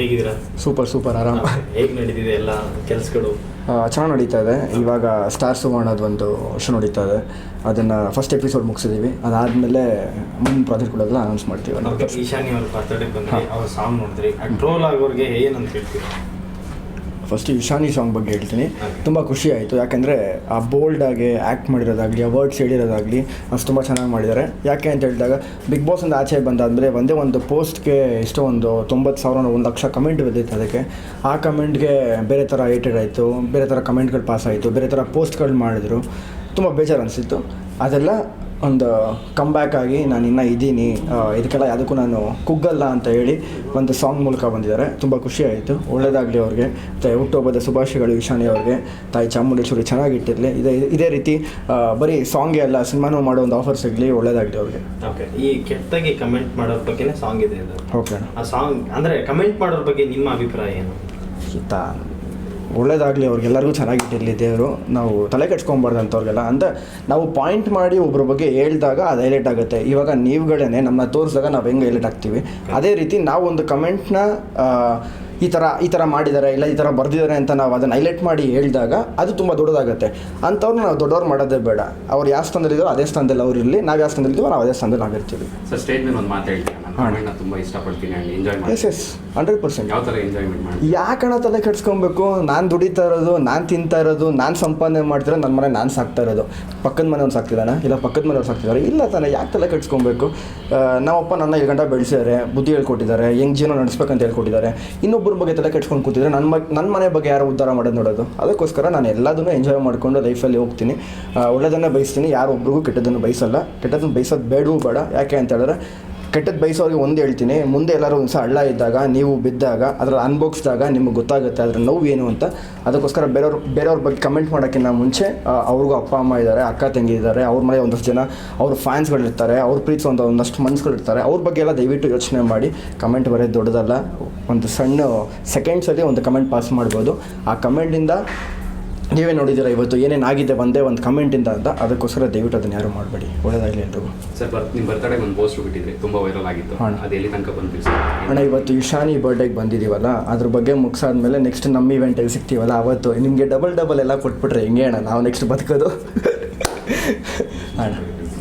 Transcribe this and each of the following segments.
ಹೇಗಿದ್ದೀರಾ? Super super ಆರಾಮ. ಹೇಗೆ ನಡೀತಿದೆ ಎಲ್ಲ ಕೆಲಸಗಳು? ಚೆನ್ನಾಗಿ ನಡೀತಾ ಇದೆ. ಇವಾಗ ಸ್ಟಾರ್ ಸುವರ್ಣದ ಒಂದು ಶೋ ನಡೀತಾ ಇದೆ. ಅದನ್ನು ಫಸ್ಟ್ ಎಪಿಸೋಡ್ ಮುಗಿಸಿದ್ದೀವಿ ಅದಾದಮೇಲೆ ಮುಂದಿನ ಕೂಡ ಅನೌನ್ಸ್ ಮಾಡ್ತೀವಿ. ಈಶಾನಿ ಅವ್ರ ಬರ್ತಡೇ ಬಂದು ಅವ್ರ ಸಾಂಗ್ ನೋಡಿದ್ರಿ ಟ್ರೋಲ್ ಆಗೋರಿಗೆ ಏನಂತ ಹೇಳ್ತೀರಾ? ಫಸ್ಟ್ ಇಶಾನಿ ಸಾಂಗ್ ಬಗ್ಗೆ ಹೇಳ್ತೀನಿ. ತುಂಬ ಖುಷಿ ಆಯಿತು. ಯಾಕೆಂದರೆ ಆ ಬೋಲ್ಡಾಗಿ ಆ್ಯಕ್ಟ್ ಮಾಡಿರೋದಾಗಲಿ, ಆ ವರ್ಡ್ಸ್ ಹೇಳಿರೋದಾಗಲಿ ಅಷ್ಟು ತುಂಬ ಚೆನ್ನಾಗಿ ಮಾಡಿದ್ದಾರೆ. ಯಾಕೆ ಅಂತ ಹೇಳಿದಾಗ ಬಿಗ್ ಬಾಸ್ ಒಂದು ಆಚೆ ಬಂದಾದಮೇಲೆ ಒಂದೇ ಒಂದು ಪೋಸ್ಟ್ಗೆ ಎಷ್ಟೋ ಒಂದು ತೊಂಬತ್ತು ಸಾವಿರ ಒಂದು ಲಕ್ಷ ಕಮೆಂಟ್ ಬಂದಿತ್ತು ಅದಕ್ಕೆ. ಆ ಕಮೆಂಟ್ಗೆ ಬೇರೆ ಥರ ಏಟೆಡ್ ಆಯಿತು, ಬೇರೆ ಥರ ಕಮೆಂಟ್ಗಳು ಪಾಸ್ ಆಯಿತು, ಬೇರೆ ಥರ ಪೋಸ್ಟ್ಗಳು ಮಾಡಿದ್ರು. ತುಂಬ ಬೇಜಾರು ಅನಿಸಿತ್ತು. ಅದೆಲ್ಲ ಒಂದು ಕಮ್ ಬ್ಯಾಕ್ ಆಗಿ ನಾನು ಇನ್ನೂ ಇದ್ದೀನಿ. ಇದಕ್ಕೆಲ್ಲ ಯಾವುದಕ್ಕೂ ನಾನು ಕುಗ್ಗಲ್ಲ ಅಂತ ಹೇಳಿ ಒಂದು ಸಾಂಗ್ ಮೂಲಕ ಬಂದಿದ್ದಾರೆ. ತುಂಬ ಖುಷಿ ಆಯಿತು. ಒಳ್ಳೆಯದಾಗಲಿ ಅವ್ರಿಗೆ. ಮತ್ತು ಹುಟ್ಟುಹಬ್ಬದ ಶುಭಾಶಯಗಳು ಈಶಾನಿ ಅವ್ರಿಗೆ. ತಾಯಿ ಚಾಮುಂಡೇಶ್ವರಿ ಚೆನ್ನಾಗಿಟ್ಟಿರಲಿ ಇದೇ ಇದೇ ರೀತಿ ಬರೀ ಸಾಂಗೇ ಅಲ್ಲ ಸಿನಿಮಾನೂ ಮಾಡೋ ಒಂದು ಆಫರ್ ಸಿಗಲಿ. ಒಳ್ಳೆಯದಾಗಲಿ ಅವ್ರಿಗೆ. ಓಕೆ ಈ ಕೆಟ್ಟಾಗಿ ಕಮೆಂಟ್ ಮಾಡೋರ ಬಗ್ಗೆನೇ ಸಾಂಗ್ ಇದೆ ಓಕೆ ಆ ಸಾಂಗ್ ಅಂದರೆ ಕಮೆಂಟ್ ಮಾಡೋರ ಬಗ್ಗೆ ನಿಮ್ಮ ಅಭಿಪ್ರಾಯ ಏನು? ಈತ ಒಳ್ಳೇದಾಗಲಿ, ಅವ್ರಿಗೆಲ್ಲರಿಗೂ ಚೆನ್ನಾಗಿಟ್ಟಿರಲಿ ದೇವರು. ನಾವು ತಲೆ ಕೆಡ್ಸ್ಕೊಬಾರ್ದು ಅಂಥವ್ರಿಗೆಲ್ಲ ಅಂತ ನಾವು ಪಾಯಿಂಟ್ ಮಾಡಿ ಒಬ್ಬರ ಬಗ್ಗೆ ಹೇಳಿದಾಗ ಅದು ಹೈಲೈಟ್ ಆಗುತ್ತೆ. ಇವಾಗ ನೀವುಗಳೇ ನಮ್ಮನ್ನ ತೋರಿಸಿದಾಗ ನಾವು ಹೆಂಗೆ ಹೈಲೈಟ್ ಆಗ್ತೀವಿ? ಅದೇ ರೀತಿ ನಾವು ಒಂದು ಕಮೆಂಟ್ನ ಈ ಥರ ಈ ಥರ ಮಾಡಿದ್ದಾರೆ ಇಲ್ಲ ಈ ಥರ ಬರೆದಿದ್ದಾರೆ ಅಂತ ನಾವು ಅದನ್ನು ಹೈಲೈಟ್ ಮಾಡಿ ಹೇಳಿದಾಗ ಅದು ತುಂಬ ದೊಡ್ಡದಾಗುತ್ತೆ. ಅಂಥವ್ರನ್ನ ನಾವು ದೊಡ್ಡವ್ರು ಮಾಡೋದೇ ಬೇಡ. ಅವ್ರು ಯಾವ ಸ್ಥಾನದಲ್ಲಿದ್ದೋ ಅದೇ ಸ್ಥಾನದಲ್ಲಿ ಅವ್ರು ಇರಲಿ, ನಾವು ಯಾವ ಸ್ಥಾನದಲ್ಲಿದ್ದೀವೋ ನಾವು ಅದೇ ಸ್ಥಾನದಲ್ಲಿ ನಾವಿರ್ತೀವಿ ಸರ್ ಸ್ಟೇಟ್ಮೆಂಟ್ ಒಂದು ಮಾತು ನಾನು ಕಮೆಂಟ್ನ ತುಂಬ ಇಷ್ಟಪಡ್ತೀನಿ ಆ್ಯಂಡ್ ಎಂಜಾಯ್ ಎಸ್ ಮಾಡಿ. ಎಸ್ ಹಂಡ್ರೆಡ್ ಪರ್ಸೆಂಟ್ ಯಾವ ಥರ ಎಂಜಾಯ್ಮೆಂಟ್ ಮಾಡಿ? ಯಾಕಣ ತಲೆ ಕೆಡ್ಸ್ಕೊಬೇಕು? ನಾನು ದುಡಿತಾ ಇರೋದು ನಾನು ತಿಂತಾ ಇರೋದು ನಾನು ಸಂಪಾದನೆ ಮಾಡ್ತಿರೋ ನನ್ನ ಮನೆ ನಾನು ಸಾಕ್ತಾ ಇರೋದು. ಪಕ್ಕದ ಮನೆಯವ್ರು ಸಾಕ್ತಿದ್ದಾನೆ? ಇಲ್ಲ ಪಕ್ಕದ ಮನೆಯವ್ರು ಸಾಕ್ತಿದ್ದಾರೆ? ಇಲ್ಲ ತಾನೇ ಯಾಕೆ ತಲೆ ಕೆಡ್ಸ್ಕೊಬೇಕು? ನಮ್ಮಪ್ಪ ನನ್ನ ಏಳು ಗಂಟೆ ಬೆಳೆಸಿದ್ದಾರೆ ಬುದ್ಧಿ ಹೇಳ್ಕೊಟ್ಟಿದ್ದಾರೆ ಹೆಂಗ್ ಜೀವನ ನಡೆಸ್ಬೇಕಂತ ಹೇಳ್ಕೊಟ್ಟಿದ್ದಾರೆ. ಇನ್ನೊಬ್ಬರ ಬಗ್ಗೆ ತಲೆ ಕೆಡ್ಸ್ಕೊಂಡು ಕೂತಿದ್ರೆ ನನ್ನ ನನ್ನ ಮನೆ ಬಗ್ಗೆ ಯಾರು ಉದ್ಧಾರ ಮಾಡೋದು ನೋಡೋದು. ಅದಕ್ಕೋಸ್ಕರ ನಾನು ಎಲ್ಲದನ್ನೂ ಎಂಜಾಯ್ ಮಾಡಿಕೊಂಡು ಲೈಫಲ್ಲಿ ಹೋಗ್ತೀನಿ. ಒಳ್ಳೆಯದನ್ನ ಒಳ್ಳೆದನ್ನೇ ಬಯಸ್ತೀನಿ ಯಾರೊಬ್ರಿಗೂ ಕೆಟ್ಟದನ್ನು ಬಯಸಲ್ಲ. ಕೆಟ್ಟದನ್ನು ಬಯಸೋದು ಬೇಡವೂ ಬೇಡ. ಯಾಕೆ ಅಂತ ಹೇಳಿದ್ರೆ ಕೆಟ್ಟದ್ದು ಬಯಸೋರಿಗೆ ಒಂದು ಹೇಳ್ತೀನಿ, ಮುಂದೆ ಎಲ್ಲರೂ ಒಂದು ಸಹ ಹಳ್ಳ ಇದ್ದಾಗ, ನೀವು ಬಿದ್ದಾಗ, ಅದರ ಅನ್ಭೋಗಿಸಿದಾಗ ನಿಮಗೆ ಗೊತ್ತಾಗುತ್ತೆ ಅದರ ನೋವು ಏನು ಅಂತ. ಅದಕ್ಕೋಸ್ಕರ ಬೇರೆಯವ್ರ ಬೇರೆಯವ್ರ ಬಗ್ಗೆ ಕಮೆಂಟ್ ಮಾಡೋಕ್ಕಿಂತ ಮುಂಚೆ ಅವ್ರಿಗೂ ಅಪ್ಪ, ಅಮ್ಮ ಇದ್ದಾರೆ ಅಕ್ಕ, ತಂಗಿ ಇದ್ದಾರೆ ಅವ್ರ ಮನೆ ಒಂದಷ್ಟು ಜನ, ಅವ್ರ ಫ್ಯಾನ್ಸ್ಗಳಿರ್ತಾರೆ ಅವ್ರ ಪ್ರೀತಿ ಒಂದು, ಒಂದಷ್ಟು ಮನ್ಸ್ಗಳಿರ್ತಾರೆ ಅವ್ರ ಬಗ್ಗೆ ಎಲ್ಲ ದಯವಿಟ್ಟು ಯೋಚನೆ ಮಾಡಿ. ಕಮೆಂಟ್ ಬರೋದು ದೊಡ್ಡದಲ್ಲ, ಒಂದು ಸಣ್ಣ ಸೆಕೆಂಡ್ಸಲ್ಲಿ ಒಂದು ಕಮೆಂಟ್ ಪಾಸ್ ಮಾಡ್ಬೋದು. ಆ ಕಮೆಂಟಿಂದ ನೀವೇ ನೋಡಿದ್ದೀರಾ ಇವತ್ತು ಏನೇನು ಆಗಿದೆ ಒಂದೇ ಒಂದು ಕಮೆಂಟಿಂದ ಅಂತ ಅದಕ್ಕೋಸ್ಕರ ದಯವಿಟ್ಟು ಅದನ್ನು ಯಾರು ಮಾಡಬೇಡಿ. ಒಳ್ಳೆಯದಾಗಲಿ ಎಲ್ರಿಗೂ. ಸರ್ ಬರ್ ನಿಮ್ಮ ಬರ್ತಡೇ ಒಂದು ಪೋಸ್ಟ್ ಬಿಟ್ಟಿದ್ರಿ. ತುಂಬ ವೈರಲ್ ಆಗಿತ್ತು. ಅದು ಎಲ್ಲಿ ತನಕ ಬಂತು ಅಣ್ಣ ಇವತ್ತು ಇಶಾನಿ ಬರ್ಡೇಗೆ ಬಂದಿದ್ದೀವಲ್ಲ ಅದ್ರ ಬಗ್ಗೆ ಮುಗಿಸಾದ್ಮೇಲೆ ನೆಕ್ಸ್ಟ್ ನಮ್ಮ ಇವೆಂಟಲ್ಲಿ ಸಿಗ್ತೀವಲ್ಲ ಅವತ್ತು ನಿಮಗೆ ಡಬಲ್ ಡಬಲ್ ಎಲ್ಲ ಕೊಟ್ಬಿಟ್ರೆ ಹೆಂಗೆ ಅಣ್ಣ? ನಾವು ನೆಕ್ಸ್ಟ್ ಬದುಕೋದು. ಅಣ್ಣ.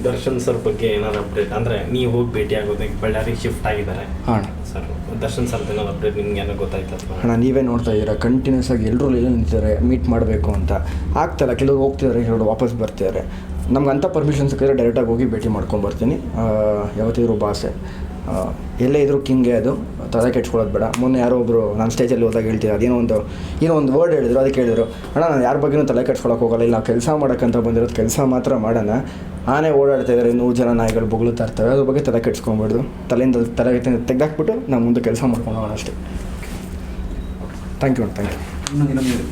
ದರ್ಶನ್ ಸರ್ ಬಗ್ಗೆ ಏನಾದ್ರು ಅಪ್ಡೇಟ್ ಅಂದ್ರೆ ನೀವು ಹೋಗಿ ಭೇಟಿ ಆಗೋದಕ್ಕೆ ಬಳ್ಳಾರಿ ಶಿಫ್ಟ್ ಆಗಿದ್ದಾರೆ. ಅಣ್ಣ. ಸರ್ ದರ್ಶನ್ ಸರ್ ಏನಾದ್ರು ಅಪ್ಡೇಟ್ ನಿಮ್ಗೆ ಏನೋ ಗೊತ್ತಾಯ್ತಾ ಅಥವಾ? ಅಣ್ಣ ನೀವೇ ನೋಡ್ತಾ ಇದ್ದೀರಾ ಕಂಟಿನ್ಯೂಸ್ ಆಗಿ ಎಲ್ಲರೂ ಎಲ್ಲ ನಿಂತಿದ್ದಾರೆ ಮೀಟ್ ಮಾಡಬೇಕು ಅಂತ. ಆಗ್ತಾಯಿಲ್ಲ ಕೆಲವರು ಹೋಗ್ತಿದ್ದಾರೆ ಕೆಲವರು ವಾಪಸ್ ಬರ್ತಿದ್ದಾರೆ. ನಮ್ಗೆ ಅಂಥ ಪರ್ಮಿಷನ್ ಸಿಕ್ಕಿದ್ರೆ ಡೈರೆಕ್ಟಾಗಿ ಹೋಗಿ ಭೇಟಿ ಮಾಡ್ಕೊಂಡು ಬರ್ತೀನಿ. ಆ, ಯಾವತ್ತಿದ್ರು ಭಾಷೆ ಎಲ್ಲೇ ಇದ್ರೂ ಕಿಂಗೆ ಅದು. ತಲೆ ಕೆಡ್ಸ್ಕೊಳ್ಳೋದು ಬೇಡ. ಮೊನ್ನೆ ಯಾರೋ ಒಬ್ಬರು ನಾನು ಸ್ಟೇಜಲ್ಲಿ ಹೋದಾಗ ಹೇಳ್ತೀರ ಅದೇನೋ ಒಂದು ಏನೋ ಒಂದು ವರ್ಡ್ ಹೇಳಿದ್ರು ಅದಕ್ಕೆ ಹೇಳಿದ್ರು ಅಣ್ಣ ನಾನು ಯಾರ ಬಗ್ಗೆನೂ ತಲೆ ಕೆಡ್ಸ್ಕೊಳಕ್ಕೆ ಹೋಗಲ್ಲ. ಇಲ್ಲ ಕೆಲಸ ಮಾಡೋಕ್ಕಂತ ಬಂದಿರೋದು ಕೆಲಸ ಮಾತ್ರ ಮಾಡೋಣ. ಆನೆ ಓಡಾಡ್ತಾ ಇದ್ದಾರೆ ನೂರು ಜನ ನಾಯಿಗಳು ಬೊಗಳುತ್ತಾ ಇರ್ತವೆ. ಅದ್ರ ಬಗ್ಗೆ ತಲೆ ಕೆಡ್ಸ್ಕೊಂಬಿಡ್ದು. ತಲೆಯಿಂದ ತಲೆ ತೆಗೆದಾಕ್ಬಿಟ್ಟು ನಾವು ಮುಂದೆ ಕೆಲಸ ಮಾಡ್ಕೊಂಡು ಹೋಗೋಣ ಅಷ್ಟೇ. Thank you thank you